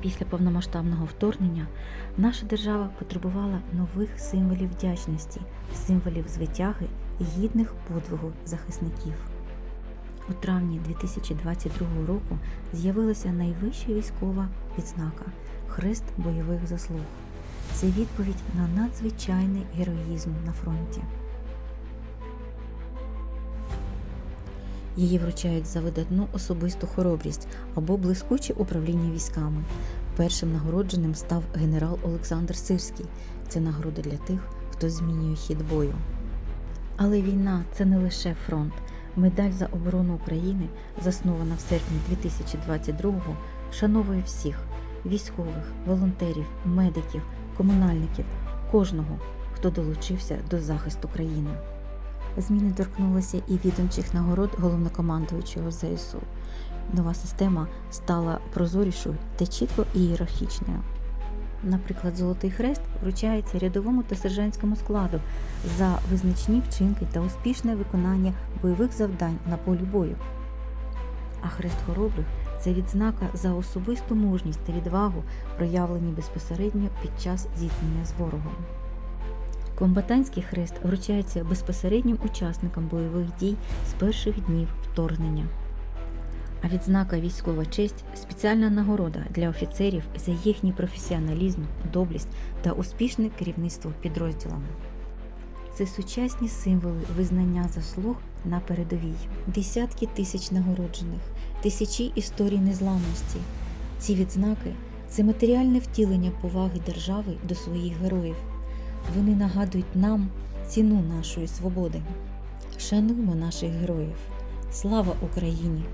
Після повномасштабного вторгнення наша держава потребувала нових символів вдячності, символів звитяги і гідних подвигу захисників. У травні 2022 року з'явилася найвища військова відзнака Хрест бойових заслуг. Це відповідь на надзвичайний героїзм на фронті. Її вручають за видатну особисту хоробрість або блискуче управління військами. Першим нагородженим став генерал Олександр Сирський. Це нагорода для тих, хто змінює хід бою. Але війна це не лише фронт. Медаль за оборону України, заснована в серпні 2022-го, вшановує всіх військових, волонтерів, медиків, комунальників, кожного, хто долучився до захисту країни. Зміни торкнулися і відомчих нагород головнокомандуючого ЗСУ. Нова система стала прозорішою та чітко ієрархічною. Наприклад, Золотий Хрест вручається рядовому та сержантському складу за визначні вчинки та успішне виконання бойових завдань на полі бою. А хрест хоробрих це відзнака за особисту мужність та відвагу, проявлені безпосередньо під час зіткнення з ворогом. Комбатантський хрест вручається безпосереднім учасникам бойових дій з перших днів вторгнення. А відзнака військова честь спеціальна нагорода для офіцерів за їхній професіоналізм, доблесть та успішне керівництво підрозділами. Це сучасні символи визнання заслуг на передовій, десятки тисяч нагороджених, тисячі історій незламності. Ці відзнаки це матеріальне втілення поваги держави до своїх героїв. Вони нагадують нам ціну нашої свободи. Шануймо наших героїв. Слава Україні!